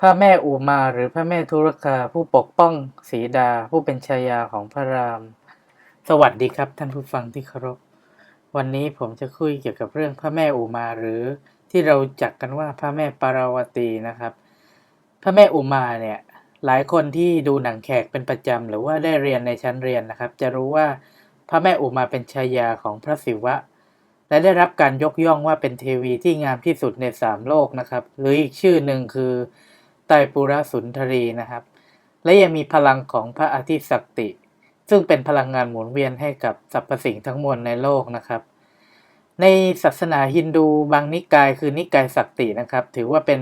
พระแม่อุมาหรือพระแม่ธุรคาผู้ปกป้องสีดาผู้เป็นชายาของพระราม สวัสดีครับท่านผู้ฟังที่เคารพ วันนี้ผมจะคุยเกี่ยวกับเรื่องพระแม่อุมาหรือที่เราจักกันว่าพระแม่ปาราวตีนะครับ พระแม่อุมาเนี่ยหลายคนที่ดูหนังแขกเป็นประจำหรือว่าได้เรียนในชั้นเรียนนะครับ จะรู้ว่าพระแม่อุมาเป็นชายาของพระศิวะ และได้รับการยกย่องว่าเป็นเทวีที่งามที่สุดในสามโลกนะครับ หรืออีกชื่อหนึ่งคือ ไตรปุระสุนทรีนะครับ และยังมีพลังของพระอาทิตย์ศักติ ซึ่งเป็นพลังงานหมุนเวียนให้กับสรรพสิ่งทั้งมวลในโลกนะครับ ในศาสนาฮินดูบางนิกายคือนิกายศักตินะครับ ถือว่าเป็น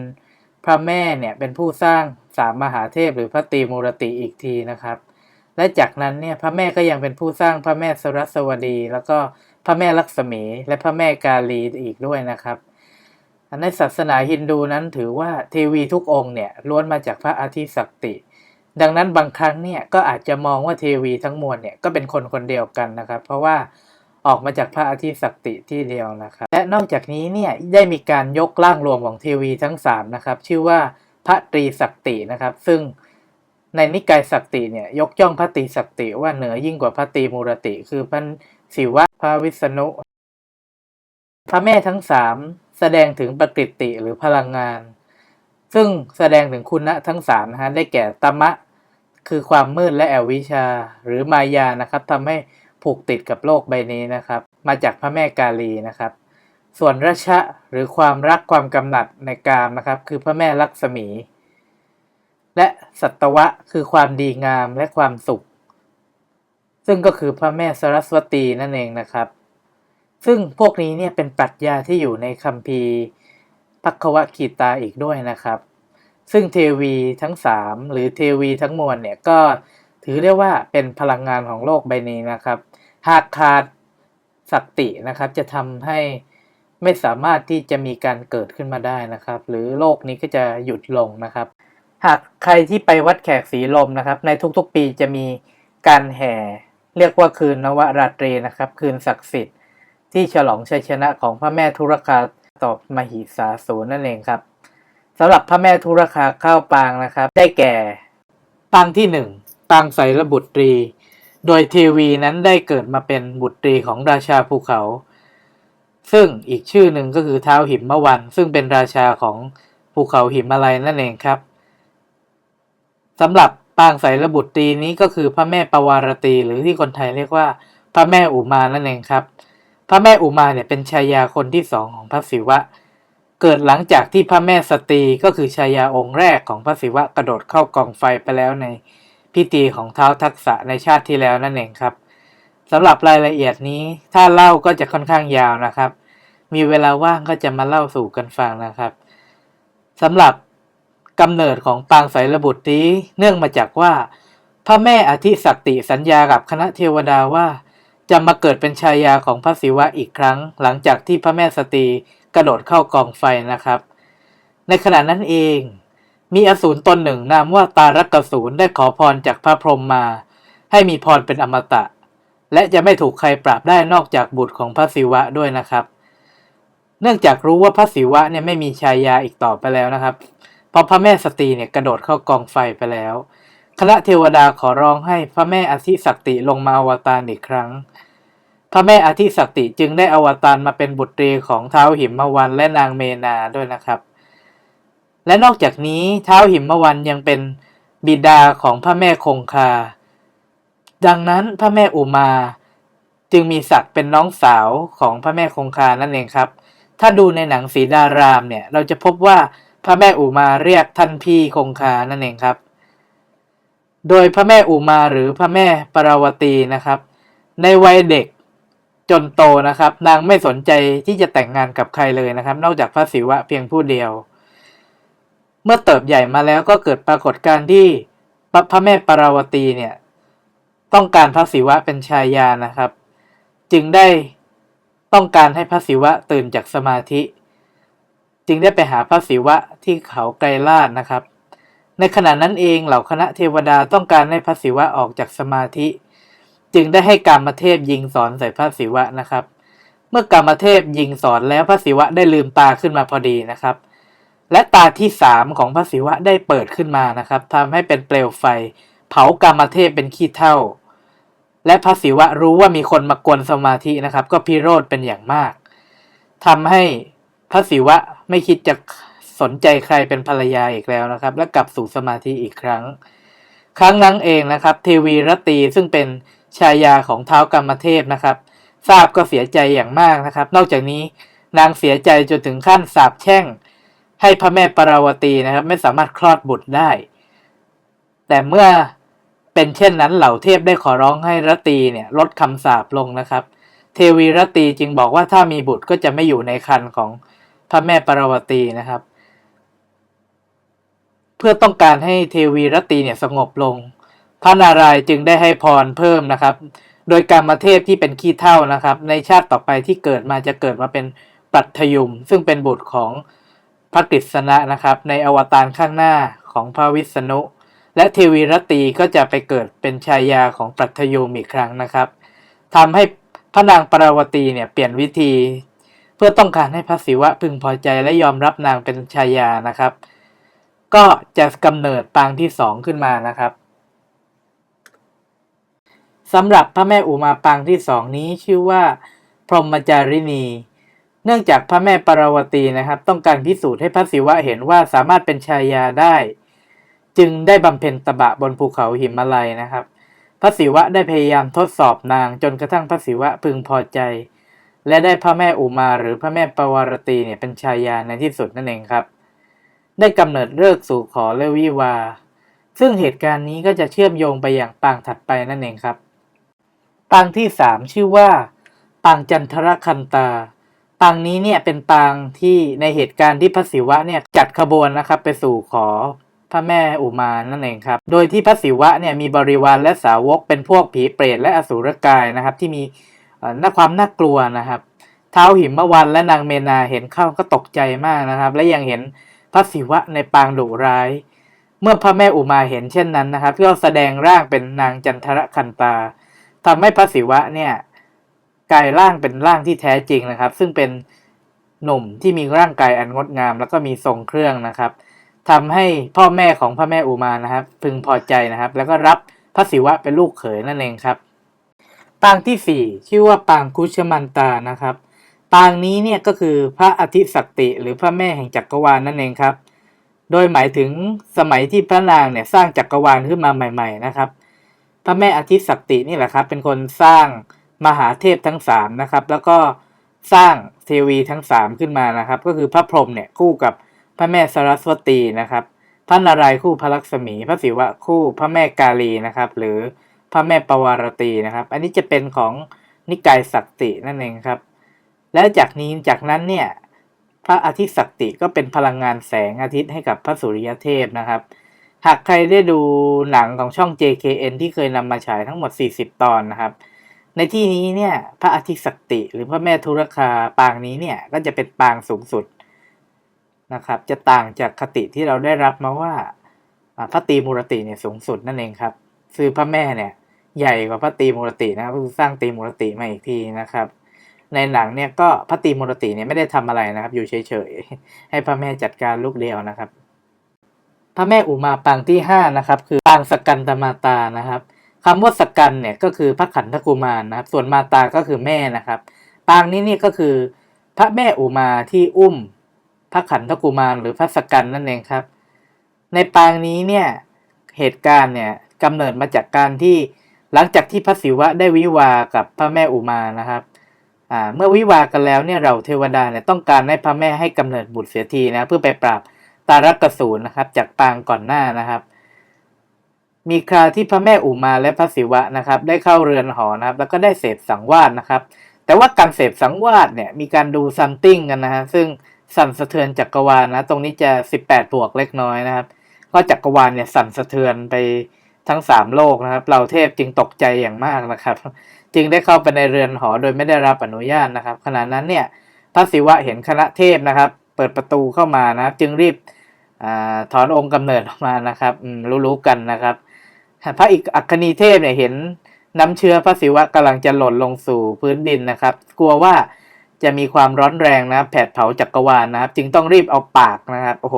พระแม่เนี่ยเป็นผู้สร้างสามมหาเทพหรือพระตีมูรติอีกทีนะครับ และจากนั้นเนี่ยพระแม่ก็ยังเป็นผู้สร้างพระแม่สรัสวดี แล้วก็พระแม่ลักษมี และพระแม่กาลีอีกด้วยนะครับ ในศาสนาฮินดูนั้นถือว่าเทวีทุกองค์เนี่ยล้วนมาจากพระอาทิตย์ศักติ ดังนั้นบางครั้งเนี่ยก็อาจจะมองว่าเทวีทั้งมวลเนี่ยก็เป็นคนคนเดียวกันนะครับ เพราะว่าออกมาจากพระอาทิตย์ศักติที่เดียวนะครับ และนอกจากนี้เนี่ยได้มีการยกร่างรวมของเทวีทั้งสามนะครับชื่อว่าพระตรีศักตินะครับ ซึ่งในนิกายศักติเนี่ยยกย่องพระตรีศักติว่าเหนือยิ่งกว่าพระตรีมูรติ คือพระศิวะพระวิษณุพระแม่ทั้งสาม แสดงถึงปกติหรือพลังงาน ซึ่งแสดงถึงคุณะทั้งสามนะฮะได้แก่ตมะ คือความมืดและแอวิชชา หรือมายานะครับทำให้ผูกติดกับโลกใบนี้นะครับ มาจากพระแม่กาลีนะครับ ส่วนราชะหรือความรักความกำหนัดในกามนะครับ คือพระแม่ลักษมี และสัตวะคือความดีงามและความสุข ซึ่งก็คือพระแม่สรัสวตีนั่นเองนะครับ ซึ่งพวกนี้เนี่ยเป็นปรัชญาที่อยู่ในคัมภีร์พักควคีตาอีกด้วยนะครับ ซึ่งเทวีทั้ง 3 หรือเทวีทั้งมวลเนี่ยก็ถือได้ว่าเป็นพลังงานของโลกใบนี้นะครับ หากขาดสักตินะครับจะทำให้ไม่สามารถที่จะมีการเกิดขึ้นมาได้นะครับ หรือโลกนี้ก็จะหยุดลงนะครับ หากใครที่ไปวัดแขกสีลมนะครับ ในทุกๆปีจะมีการแห่ เรียกว่าคืนนวราตรีนะครับ คืนศักดิ์สิทธิ์ ที่ฉลองชัยชนะของพระแม่ธุรคาต่อมหิสาสูรนั่นเองครับสำหรับพระแม่ธุรคาข้าวปางนะครับ ได้แก่ ปางที่หนึ่งปางไสรบุตรี โดยเทวีนั้นได้เกิดมาเป็นบุตรีของราชาภูเขา ซึ่งอีกชื่อหนึ่งก็คือเท้าหิมมวัน ซึ่งเป็นราชาของภูเขาหิมาลัยนั่นเองครับสำหรับปางไสรบุตรีนี้ก็คือพระแม่ปวารตีหรือที่คนไทยเรียกว่าพระแม่อุมานั่นเองครับ พระแม่อุมาเนี่ยเป็นชายาคนที่สองของพระศิวะ เกิดหลังจากที่พระแม่สตรีก็คือชายาองค์แรกของพระศิวะกระโดดเข้ากองไฟไปแล้วในพิธีของเท้าทักษะในชาติที่แล้วนั่นเองครับสำหรับรายละเอียดนี้ถ้าเล่าก็จะค่อนข้างยาวนะครับ มีเวลาว่างก็จะมาเล่าสู่กันฟังนะครับสำหรับกำเนิดของปางไสระบุตรนี้เนื่องมาจากว่า พระแม่อธิศักติสัญญากับคณะเทวดาว่า จะมาเกิดเป็นชายาของพระศิวะอีกครั้ง หลังจากที่พระแม่สตรีกระโดดเข้ากองไฟนะครับ ในขณะนั้นเอง มีอสูรตนหนึ่งนามว่าตารักกสูรได้ขอพรจากพระพรหมมา ให้มีพรเป็นอมตะ และจะไม่ถูกใครปราบได้นอกจากบุตรของพระศิวะด้วยนะครับ เนื่องจากรู้ว่าพระศิวะเนี่ยไม่มีชายาอีกต่อไปแล้วนะครับ เพราะพระแม่สตรีเนี่ยกระโดดเข้ากองไฟไปแล้ว คณะเทวดาขอร้องให้พระแม่อธิศักติลงมาอวตารอีกครั้ง พระแม่อธิศักติจึงได้อวตารมาเป็นบุตรีของเท้าหิมวันและนางเมนาด้วยนะครับ และนอกจากนี้เท้าหิมวันยังเป็นบิดาของพระแม่คงคา ดังนั้นพระแม่อุมาจึงมีศักดิ์เป็นน้องสาวของพระแม่คงคานั่นเองครับ ถ้าดูในหนังสีดารามเนี่ยเราจะพบว่าพระแม่อุมาเรียกท่านพี่คงคานั่นเองครับ โดยพระแม่อุมาหรือพระแม่ปราวตีนะครับ ในวัยเด็กจนโตนะครับ นางไม่สนใจที่จะแต่งงานกับใครเลยนะครับ นอกจากพระศิวะเพียงผู้เดียว เมื่อเติบใหญ่มาแล้วก็เกิดปรากฏการณ์ที่พระแม่ปราวตีเนี่ยต้องการพระศิวะเป็นชายานะครับ จึงได้ต้องการให้พระศิวะตื่นจากสมาธิ จึงได้ไปหาพระศิวะที่เขาไกรลาดนะครับ ในขณะนั้นเองเหล่าคณะเทวดาต้องการให้พระศิวะออกจากสมาธิ จึงได้ให้กามเทพยิงสอนใส่พระศิวะนะครับ เมื่อกามเทพยิงสอนแล้วพระศิวะได้ลืมตาขึ้นมาพอดีนะครับ และตาที่สามของพระศิวะได้เปิดขึ้นมานะครับทำให้เป็นเปลวไฟ เผากามเทพเป็นขี้เท่า และพระศิวะรู้ว่ามีคนมากวนสมาธินะครับ ก็พิโรธเป็นอย่างมากทำให้พระศิวะไม่คิดจะ สนใจใครเป็นภรรยาอีกแล้วนะครับ และกลับสู่สมาธิอีกครั้ง ครั้งนั้นเองนะครับ เทวีรตีซึ่งเป็นชายาของเท้ากรรมเทพนะครับ ทราบก็เสียใจอย่างมากนะครับ นอกจากนี้นางเสียใจจนถึงขั้นสาปแช่ง ให้พระแม่ปราวตีนะครับ ไม่สามารถคลอดบุตรได้ แต่เมื่อเป็นเช่นนั้นเหล่าเทพได้ขอร้องให้รตีเนี่ยลดคำสาปลงนะครับ เทวีรตีจึงบอกว่าถ้ามีบุตรก็จะไม่อยู่ในคันของพระแม่ปราวตีนะครับ พื่อต้องการให้เทวีรตีเนี่ยสงบลง พระนารายณ์จึงได้ให้พรเพิ่มนะครับ โดยการมาเทพที่เป็นขี้เท่านะครับ ในชาติต่อไปที่เกิดมาจะเกิดมาเป็นปัทยุม ซึ่งเป็นบุตรของพระกฤษณะนะครับ ในอวตารข้างหน้าของพระวิษณุ และเทวีรตีก็จะไปเกิดเป็นชายาของปัทยุมอีกครั้งนะครับทำให้พระนางปราวตีเนี่ยเปลี่ยนวิธี เพื่อต้องการให้พระศิวะพึงพอใจและยอมรับนางเป็นชายานะครับ ก็จะกำเนิดปางที่สองขึ้นมานะครับสำหรับพระแม่อุมาปางที่สองนี้ชื่อว่าพรหมจารินี เนื่องจากพระแม่ปราวตีนะครับ ต้องการพิสูจน์ให้พระศิวะเห็นว่าสามารถเป็นชายาได้ จึงได้บำเพ็ญตบะบนภูเขาหิมาลัยนะครับ พระศิวะได้พยายามทดสอบนางจนกระทั่งพระศิวะพึงพอใจ และได้พระแม่อุมาหรือพระแม่ปวารตีเนี่ยเป็นชายาในที่สุดนั่นเองครับ ได้กำเนิดเลิกสู่ขอแลวิวา ซึ่งเหตุการณ์นี้ก็จะเชื่อมโยงไปอย่างปางถัดไปนั่นเองครับ ปางที่สามชื่อว่า ปางจันทรคันตา ปางนี้เนี่ยเป็นปางที่ในเหตุการณ์ที่พระศิวะเนี่ยจัดขบวนนะครับไปสู่ขอพระแม่อุมานั่นเองครับ โดยที่พระศิวะเนี่ยมีบริวารและสาวกเป็นพวกผีเปรตและอสูรกายนะครับ ที่มีเอ่อหน้าความน่ากลัวนะครับ เท้าหิมวันและนางเมนาเห็นเข้าก็ตกใจมากนะครับ และยังเห็น พระศิวะในปางดุร้าย เมื่อพระแม่อุมาเห็นเช่นนั้นนะครับก็แสดงร่างเป็นนางจันทรคันตาทำให้พระศิวะเนี่ยกลายร่างเป็นร่างที่แท้จริงนะครับ ซึ่งเป็นหนุ่มที่มีร่างกายอันงดงาม แล้วก็มีทรงเครื่องนะครับทำให้พ่อแม่ของพระแม่อุมานะครับ พึงพอใจนะครับ แล้วก็รับพระศิวะเป็นลูกเขยนั่นเองครับ ปางที่สี่ชื่อว่าปางคุชมันตานะครับ ปางนี้เนี่ยก็คือพระอธิสักติหรือพระแม่แห่งจักรวาลนั่นเองครับ โดยหมายถึงสมัยที่พระนางเนี่ยสร้างจักรวาลขึ้นมาใหม่ ๆ นะครับ พระแม่อธิสักตินี่แหละครับ เป็นคนสร้างมหาเทพทั้งสามนะครับแล้วก็สร้างเทวีทั้งสามขึ้นมานะครับ ก็คือพระพรหมเนี่ยคู่กับพระแม่สรัสวตีนะครับพระนารายณ์คู่พระลักษมี พระศิวะคู่พระแม่กาลีนะครับ หรือพระแม่ปวารตีนะครับ อันนี้จะเป็นของนิกายสักตินั่นเองครับ และจากนี้จากนั้นเนี่ยพระอาทิตย์สักติก็เป็นพลังงานแสงอาทิตย์ให้กับพระสุริยเทพนะครับ หากใครได้ดูหนังของช่อง JKN ที่เคยนำมาฉายทั้งหมด 40 ตอนนะครับ ในที่นี้เนี่ยพระอาทิตย์สักติ หรือพระแม่ธุรคาปางนี้เนี่ยก็จะเป็นปางสูงสุดนะครับ จะต่างจากคติที่เราได้รับมาว่าพระตีมูรติเนี่ยสูงสุดนั่นเองครับคือพระแม่เนี่ยใหญ่กว่าพระตีมูรตินะครับสร้างตีมูรติมาอีกทีนะครับ ในหนังเนี่ยก็พระตีมูรติเนี่ยไม่ได้ทำอะไรนะครับ อยู่เฉยๆ ให้พระแม่จัดการลูกเดียวนะครับ พระแม่อุมาปางที่ห้านะครับคือปางสกันตมาตานะครับคำว่าสกันเนี่ยก็คือพระขันธกุมารนะครับ ส่วนมาตาก็คือแม่นะครับ ปางนี้นี่ก็คือพระแม่อุมาที่อุ้ม พระขันธกุมารหรือพระสกันนั่นเองครับ ในปางนี้เนี่ยเหตุการณ์เนี่ยกำเนิดมาจากการที่หลังจากที่พระศิวะได้วิวากับพระแม่อุมานะครับ เมื่อวิวากันแล้วเนี่ยเราเทวดาเนี่ยต้องการให้พระแม่ให้กำเนิดบุตรเสียทีนะเพื่อไปปราบตารักกสูรนะครับ จากปางก่อนหน้านะครับ มีคราวที่พระแม่อุมาและพระศิวะนะครับ ได้เข้าเรือนหอนะครับ แล้วก็ได้เสพสังวาสนะครับ แต่ว่าการเสพสังวาสเนี่ยมีการดูซัมติ้งกันนะฮะซึ่งสั่นสะเทือนจักรวาลนะ ตรงนี้จะ 18บวกเล็กน้อยนะครับก็จักรวาลเนี่ยสั่นสะเทือนไปทั้งสามโลกนะครับ เราเทพจึงตกใจอย่างมากนะครับ จึงได้เข้าไปในเรือนหอโดยไม่ได้รับอนุญาตนะครับ ขณะนั้นเนี่ยพระศิวะเห็นคณะเทพนะครับ เปิดประตูเข้ามานะจึงรีบอถอนองค์กำเนิดออกมานะครับรู้ๆกันนะครับ พระอีกอัคคณีเทพเนี่ยเห็นน้ำเชื้อพระศิวะกำลังจะหล่นลงสู่พื้นดินนะครับ กลัวว่าจะมีความร้อนแรงนะแผดเผาจักรวาลนะครับ จึงต้องรีบเอาปากนะครับโอ้โห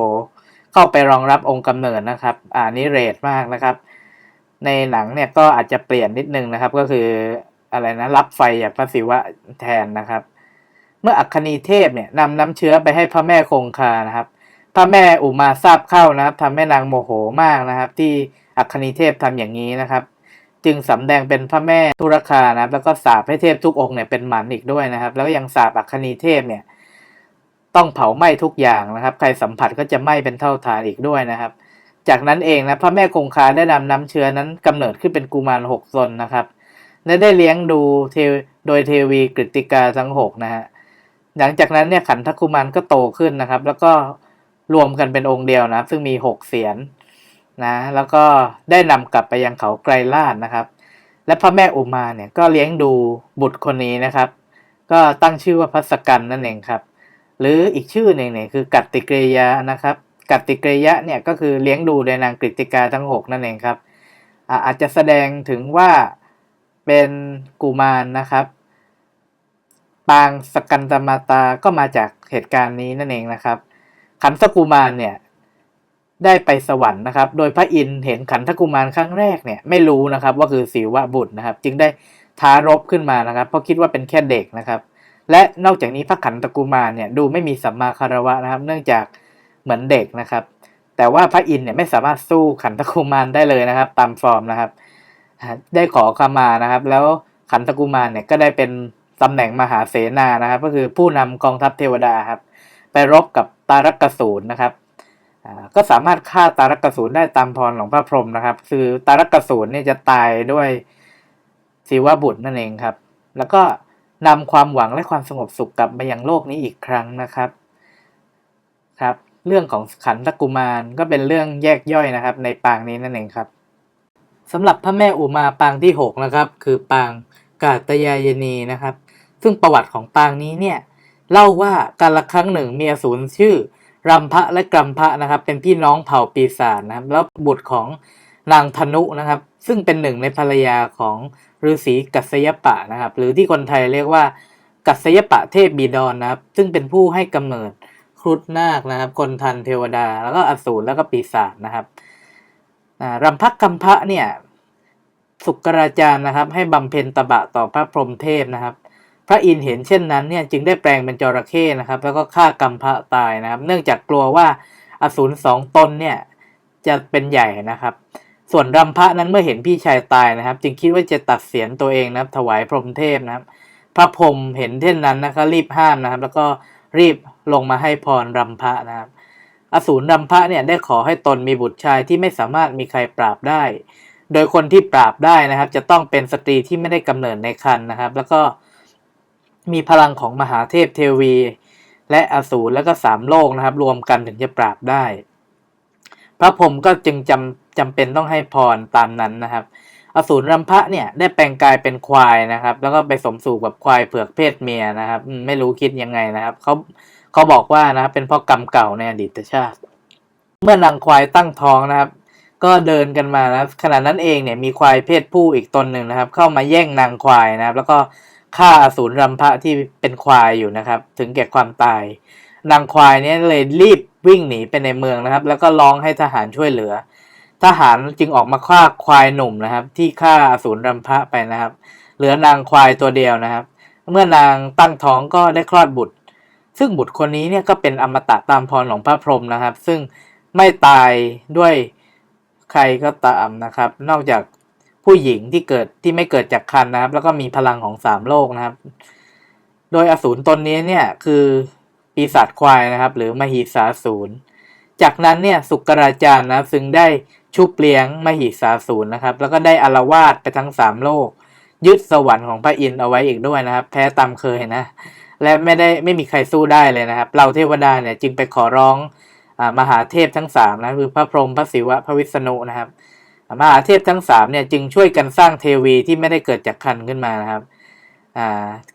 เข้าไปรองรับองค์กำเนิดนะครับอ่านี่เรทมากนะครับ ในหนังเนี่ยก็อาจจะเปลี่ยนนิดนึงนะครับ ก็คือ อะไรนะรับไฟจากพระศิวะแทนนะครับ เมื่ออัคคณีเทพเนี่ยนำน้ำเชื้อไปให้พระแม่คงคานะครับ พระแม่อุมาทราบเข้านะครับทำให้นางโมโหมากนะครับ ที่อัคคณีเทพทำอย่างนี้นะครับ จึงสำแดงเป็นพระแม่ทุรคานะครับ แล้วก็สาปให้เทพทุกองค์เนี่ยเป็นหมันอีกด้วยนะครับ แล้วก็ยังสาปอัคคณีเทพเนี่ย ต้องเผาไหม้ทุกอย่างนะครับ ใครสัมผัสก็จะไหม้เป็นเท่าฐานอีกด้วยนะครับจากนั้นเองนะพระแม่คงคาได้นำน้ำเชื้อนั้นกำเนิดขึ้นเป็นกุมารหกตนนะครับ และได้เลี้ยงดูเทโดยเทวีกฤติกาทั้งหกนะฮะหลังจากนั้นเนี่ยขันธกุมารก็โตขึ้นนะครับ แล้วก็รวมกันเป็นองค์เดียวนะซึ่งมีหกเสียนนะแล้วก็ได้นำกลับไปยังเขาไกรลาดนะครับ และพระแม่อุมาเนี่ยก็เลี้ยงดูบุตรคนนี้นะครับ ก็ตั้งชื่อว่าพัสกันนั่นเองครับ หรืออีกชื่อหนึ่งเนี่ยคือกัตติเกรยะนะครับกัตติเกรยะเนี่ยก็คือเลี้ยงดูในนางกฤติกาทั้งหกนั่นเองครับออาจจะแสดงถึงว่า เป็นกุมารนะครับ ปางสกันตมาตาก็มาจากเหตุการณ์นี้นั่นเองนะครับ ขันธกุมารเนี่ยได้ไปสวรรค์นะครับ โดยพระอินทร์เห็นขันธกุมารครั้งแรกเนี่ยไม่รู้นะครับว่าคือศิวะบุตรนะครับ จึงได้ท้ารบขึ้นมานะครับ เพราะคิดว่าเป็นแค่เด็กนะครับ และนอกจากนี้พระขันธกุมารเนี่ยดูไม่มีสัมมาคารวะนะครับ เนื่องจากเหมือนเด็กนะครับ แต่ว่าพระอินทร์เนี่ยไม่สามารถสู้ขันธกุมารได้เลยนะครับ ตามฟอร์มนะครับ ได้ขอขมานะครับ แล้วขันธกุมารเนี่ยก็ได้เป็นตำแหน่งมหาเสนานะครับ ก็คือผู้นำกองทัพเทวดาครับ ไปรบกับตารักกสูรนะครับก็สามารถฆ่าตารักกสูรได้ตามพรของพระพรหมนะครับ คือตารักกสูรเนี่ยจะตายด้วยศิวบุตรนั่นเองครับ แล้วก็นำความหวังและความสงบสุขกลับมายังโลกนี้อีกครั้งนะครับครับ เรื่องของขันธกุมารก็เป็นเรื่องแยกย่อยนะครับ ในปางนี้นั่นเองครับ สำหรับพระแม่อุมาปางที่หกนะครับ คือปางกาตยายนีนะครับ ซึ่งประวัติของปางนี้เนี่ยเล่าว่าการละครั้งหนึ่งมีอสูรชื่อรัมพะและกรัมพะนะครับ เป็นพี่น้องเผ่าปีศาจนะครับแล้วบุตรของนางธนุนะครับ ซึ่งเป็นหนึ่งในภรรยาของฤาษีกัสยปะนะครับ หรือที่คนไทยเรียกว่ากัสยปะเทพบีดอนนะครับ ซึ่งเป็นผู้ให้กำเนิดครุฑนาคนะครับ คนทันเทวดา แล้วก็อสูรแล้วก็ปีศาจนะครับ อ่ารัมพักกัมพะเนี่ยสุกราจารย์นะครับ ให้บำเพ็ญตบะต่อพระพรหมเทพนะครับ พระอินเห็นเช่นนั้นเนี่ยจึงได้แปลงเป็นจระเข้นะครับ แล้วก็ฆ่ากัมพะตายนะครับ เนื่องจากกลัวว่าอสูรสองตนเนี่ยจะเป็นใหญ่นะครับ ส่วนรัมพะนั้นเมื่อเห็นพี่ชายตายนะครับ จึงคิดว่าจะตัดเสียนตัวเองนะครับ ถวายพรหมเทพนะครับ พระพรหมเห็นเช่นนั้นนะครับรีบห้ามนะครับ แล้วก็รีบลงมาให้พรรัมพะนะครับ อสูรรัมพะเนี่ยได้ขอให้ตนมีบุตรชายที่ไม่สามารถมีใครปราบได้ โดยคนที่ปราบได้นะครับ จะต้องเป็นสตรีที่ไม่ได้กำเนิดในครรภ์นะครับ แล้วก็มีพลังของมหาเทพเทวี และอสูรแล้วก็สามโลกนะครับ รวมกันถึงจะปราบได้ พระพรหมก็จึงจำจำเป็นต้องให้พรตามนั้นนะครับ อสูรรัมพะเนี่ยได้แปลงกายเป็นควายนะครับ แล้วก็ไปสมสู่กับควายเผือกเพศเมียนะครับ ไม่รู้คิดยังไงนะครับเขา เขาบอกว่านะเป็นเพราะกรรมเก่าในอดีตชาติ เมื่อนางควายตั้งท้องนะครับ ก็เดินกันมานะขณะนั้นเองเนี่ยมีควายเพศผู้อีกตนหนึ่งนะครับ เข้ามาแย่งนางควายนะครับ แล้วก็ฆ่าอสูรรัมพะที่เป็นควายอยู่นะครับ ถึงแก่ความตาย นางควายเนี่ยเลยรีบวิ่งหนีไปในเมืองนะครับ แล้วก็ร้องให้ทหารช่วยเหลือ ทหารจึงออกมาฆ่าควายหนุ่มนะครับ ที่ฆ่าอสูรรัมพะไปนะครับ เหลือนางควายตัวเดียวนะครับ เมื่อนางตั้งท้องก็ได้คลอดบุตร ซึ่งบุตรคนนี้เนี่ยก็เป็นอมตะตามพรของพระพรหมนะครับ ซึ่งไม่ตายด้วยใครก็ตามนะครับ นอกจากผู้หญิงที่เกิดที่ไม่เกิดจากคันนะครับ แล้วก็มีพลังของสามโลกนะครับ โดยอสูรตนนี้เนี่ยคือปีศาจควายนะครับ หรือมหิสาสูรจากนั้นเนี่ยสุกราจารย์นะซึ่งได้ชุบเลี้ยงมหิสาสูรนะครับ แล้วก็ได้อารวาสไปทั้งสามโลก ยึดสวรรค์ของพระอินทร์เอาไว้อีกด้วยนะครับ แพ้ตามเคยนะ และไม่ได้ไม่มีใครสู้ได้เลยนะครับ เราเทวดาเนี่ยจึงไปขอร้องอมหาเทพทั้งสามนะคือพระพรหมพระศิวะพระวิษณุนะครับมหาเทพทั้งสามเนี่ยจึงช่วยกันสร้างเทวีที่ไม่ได้เกิดจากคันขึ้นมานะครับ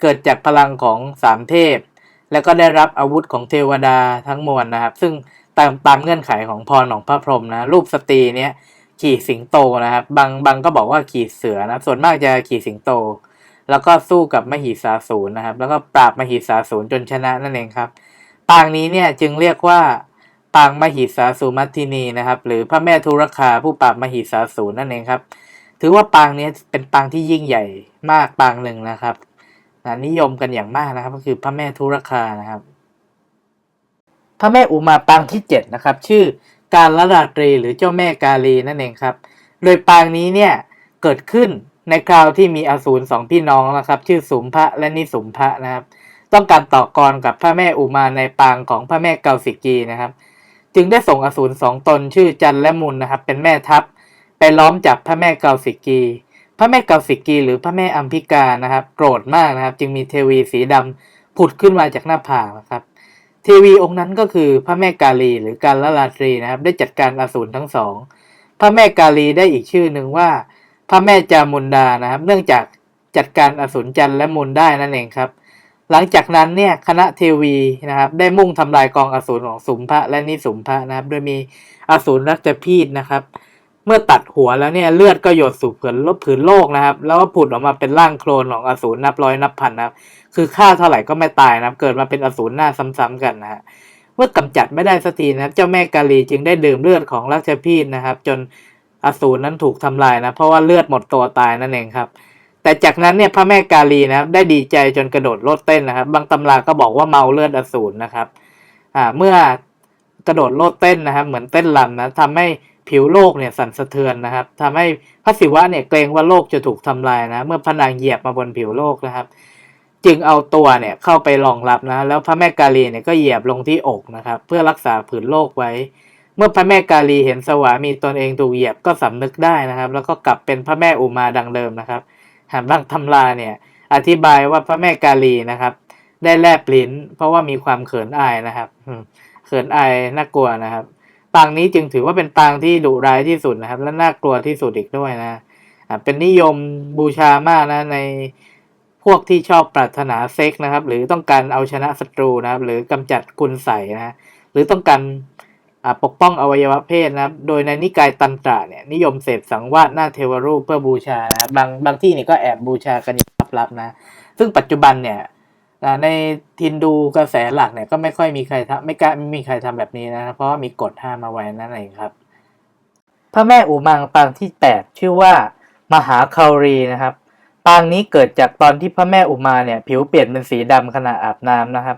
เกิดจากพลังของสามเทพ แล้วก็ได้รับอาวุธของเทวดาทั้งมวลนะครับ ซึ่งตามตามเงื่อนไขของพรของพระพรหมนะรูปสตรีเนี้ยขี่สิงโตนะครับ บางบางก็บอกว่าขี่เสือนะส่วนมากจะขี่สิงโต แล้วก็สู้กับมหิสาสูรนะครับ แล้วก็ปราบมหิสาสูรจนชนะนั่นเองครับ ปางนี้เนี่ยจึงเรียกว่าปางมหิสาสูมัตทินีนะครับ หรือพระแม่ทุรคาผู้ปราบมหิสาสูรนั่นเองครับ ถือว่าปางนี้เป็นปางที่ยิ่งใหญ่มากปางหนึ่งนะครับนะนิยมกันอย่างมากนะครับ ก็คือพระแม่ทุรคานะครับ พระแม่อุมาปางที่เจ็ดนะครับ ชื่อการละราตรีหรือเจ้าแม่กาลีนั่นเองครับ โดยปางนี้เนี่ยเกิดขึ้น ในคราวที่มีอสูรสองพี่น้องนะครับ ชื่อสุมพะและนิสุมพะนะครับ ต้องการต่อกรกับพระแม่อุมาในปางของพระแม่เกาสิกีนะครับ จึงได้ส่งอสูรสองตนชื่อจันและมุนนะครับ เป็นแม่ทัพ ไปล้อมจับพระแม่เกาสิกีพระแม่เกาสิกีหรือพระแม่อัมพิกานะครับ โกรธมากนะครับ จึงมีเทวีสีดำผุดขึ้นมาจากหน้าผากนะครับเทวีองค์นั้นก็คือพระแม่กาลีหรือการละลาตรีนะครับ ได้จัดการอสูรทั้งสอง พระแม่กาลีได้อีกชื่อหนึ่งว่า พระแม่จามุนดานะครับ เนื่องจากจัดการอสูรจันทร์และมุนได้นั่นเองครับ หลังจากนั้นเนี่ยคณะเทวีนะครับ ได้มุ่งทำลายกองอสูรของสุมพระและนิสุมพระนะครับ โดยมีอสูรรักจะพีดนะครับ เมื่อตัดหัวแล้วเนี่ยเลือดก็หยดสู่ผืนลกผืนโลกนะครับ แล้วก็ผุดออกมาเป็นร่างโคลนของอสูรนับร้อยนับพันนะครับ คือฆ่าเท่าไหร่ก็ไม่ตายนะครับ เกิดมาเป็นอสูรหน้าซ้ำๆกันนะฮะเมื่อกำจัดไม่ได้สักทีนะครับ เจ้าแม่กาลีจึงได้ดื่มเลือดของราชพีดนะครับ จน อสูรนั้นถูกทำลายนะ เพราะว่าเลือดหมดตัวตายนั่นเองครับ แต่จากนั้นเนี่ยพระแม่กาลีนะครับ ได้ดีใจจนกระโดดโลดเต้นนะครับ บางตำราก็บอกว่าเมาเลือดอสูรนะครับอ่าเมื่อกระโดดโลดเต้นนะครับ เหมือนเต้นรำนะทำให้ผิวโลกเนี่ยสั่นสะเทือนนะครับทำให้พระศิวะเนี่ยเกรงว่าโลกจะถูกทำลายนะ เมื่อพระนางเหยียบมาบนผิวโลกนะครับ จึงเอาตัวเนี่ยเข้าไปรองรับนะ แล้วพระแม่กาลีเนี่ยก็เหยียบลงที่อกนะครับ เพื่อรักษาผืนโลกไว้ มื่อพระแม่กาลีเห็นสวามีตนเองถูกเหยียบก็สำนึกได้นะครับ แล้วก็กลับเป็นพระแม่อุมาดังเดิมนะครับหากบางตำราเนี่ย อธิบายว่าพระแม่กาลีนะครับ ได้แลบลิ้น เพราะว่ามีความเขินอายนะครับเขินอายน่ากลัวนะครับ ปางนี้จึงถือว่าเป็นปางที่ดุร้ายที่สุดนะครับ และน่ากลัวที่สุดอีกด้วยนะเป็นนิยมบูชามากนะในพวกที่ชอบปรารถนาเซ็กนะครับ หรือต้องการเอาชนะศัตรูนะครับ หรือกำจัดคุณใสยนะหรือต้องการ ปกป้องอวัยวะเพศนะครับ โดยในนิกายตันตระเนี่ยนิยมเสพสังวาสหน้าเทวรูปเพื่อบูชานะครับบางบางที่เนี่ยก็แอบบูชากันอย่างลับๆนะ ซึ่งปัจจุบันเนี่ยในทินดูกระแสหลักเนี่ยก็ไม่ค่อยมีใครทำไม่กล้าไม่มีใครทำแบบนี้นะ เพราะว่ามีกฎห้ามมาไว้นั่นเองครับพระแม่อุมังปางที่ 8 ชื่อว่ามหาคารีนะครับ ปางนี้เกิดจากตอนที่พระแม่อุมาเนี่ยผิวเปลี่ยนเป็นสีดำขณะอาบน้ำนะครับ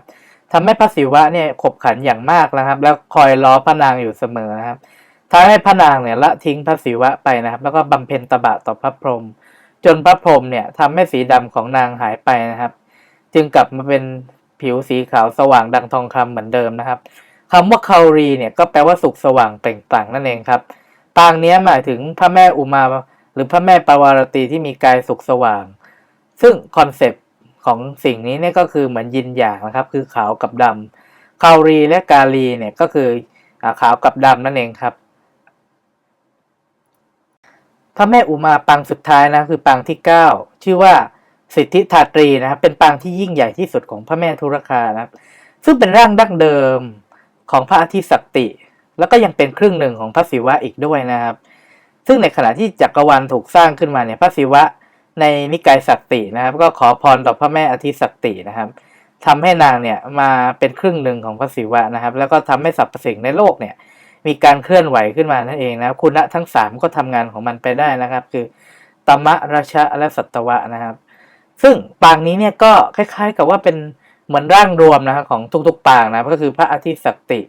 ทำให้พระศิวะเนี่ยขบขันอย่างมากนะครับ แล้วคอยล้อพระนางอยู่เสมอนะครับทำให้พระนางเนี่ยละทิ้งพระศิวะไปนะครับ แล้วก็บำเพ็ญตบะต่อพระพรหมจนพระพรหมเนี่ยทำให้สีดำของนางหายไปนะครับ จึงกลับมาเป็นผิวสีขาวสว่างดังทองคำเหมือนเดิมนะครับคำว่าคารีเนี่ยก็แปลว่าสุขสว่างเปล่งปลั่งนั่นเองครับปางนี้หมายถึงพระแม่อุมาหรือพระแม่ปวารตีที่มีกายสุขสว่าง ซึ่งคอนเซปต์ ของสิ่งนี้เนี่ยก็คือเหมือนยินหยางนะครับ คือขาวกับดำคารีและกาลีเนี่ยก็คือขาวกับดำนั่นเองครับพระแม่อุมาปางสุดท้ายนะคือปางที่ 9 ชื่อว่าสิทธิธาตรีนะครับเป็นปางที่ยิ่งใหญ่ที่สุดของพระแม่ทุรคานะครับ ซึ่งเป็นร่างดั้งเดิมของพระอาทิตย์สักติ แล้วก็ยังเป็นครึ่งหนึ่งของพระศิวะอีกด้วยนะครับ ซึ่งในขณะที่จักรวาลถูกสร้างขึ้นมาเนี่ยพระศิวะ ในนิกายสักตินะครับ ก็ขอพรต่อพระแม่อาทิสักตินะครับทำให้นางเนี่ยมาเป็นครึ่งหนึ่งของพระศิวะนะครับ แล้วก็ทำให้สรรพสิ่งในโลกเนี่ยมีการเคลื่อนไหวขึ้นมานั่นเองนะครับคุณะทั้งสามก็ทำงานของมันไปได้นะครับ คือตมะราชะและสัตวะนะครับ ซึ่งปางนี้เนี่ยก็คล้ายๆกับว่าเป็นเหมือนร่างรวมนะครับของทุกๆปางนะก็คือพระอาทิตย์สักติ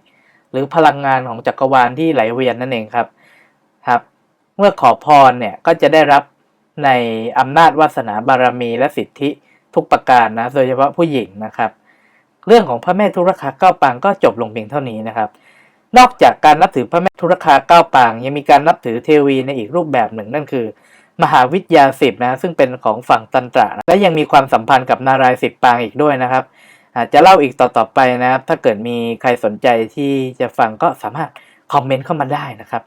หรือพลังงานของจักรวาลที่ไหลเวียนนั่นเองครับครับ เมื่อขอพรเนี่ยก็จะได้รับ ในอำนาจวาสนาบารมีและสิทธิทุกประการนะ โดยเฉพาะผู้หญิงนะครับ เรื่องของพระแม่ทุรคาเก้าปางก็จบลงเพียงเท่านี้นะครับ นอกจากการนับถือพระแม่ทุรคาเก้าปาง ยังมีการนับถือเทวีในอีกรูปแบบหนึ่งนั่นคือ มหาวิทยาสิบนะซึ่งเป็นของฝั่งตันตระและยังมีความสัมพันธ์กับนารายณ์สิบปางอีกด้วยนะครับอาจจะเล่าอีกต่อๆไปนะครับ ถ้าเกิดมีใครสนใจที่จะฟังก็สามารถคอมเมนต์เข้ามาได้นะครับ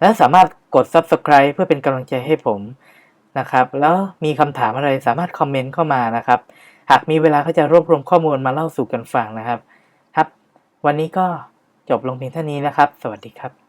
และสามารถกด subscribe เพื่อเป็นกำลังใจให้ผม นะครับ แล้วมีคำถามอะไรสามารถคอมเมนต์เข้ามานะครับ หากมีเวลาก็จะรวบรวมข้อมูลมาเล่าสู่กันฟังนะครับ ครับ วันนี้ก็จบลงเพียงเท่านี้นะครับ สวัสดีครับ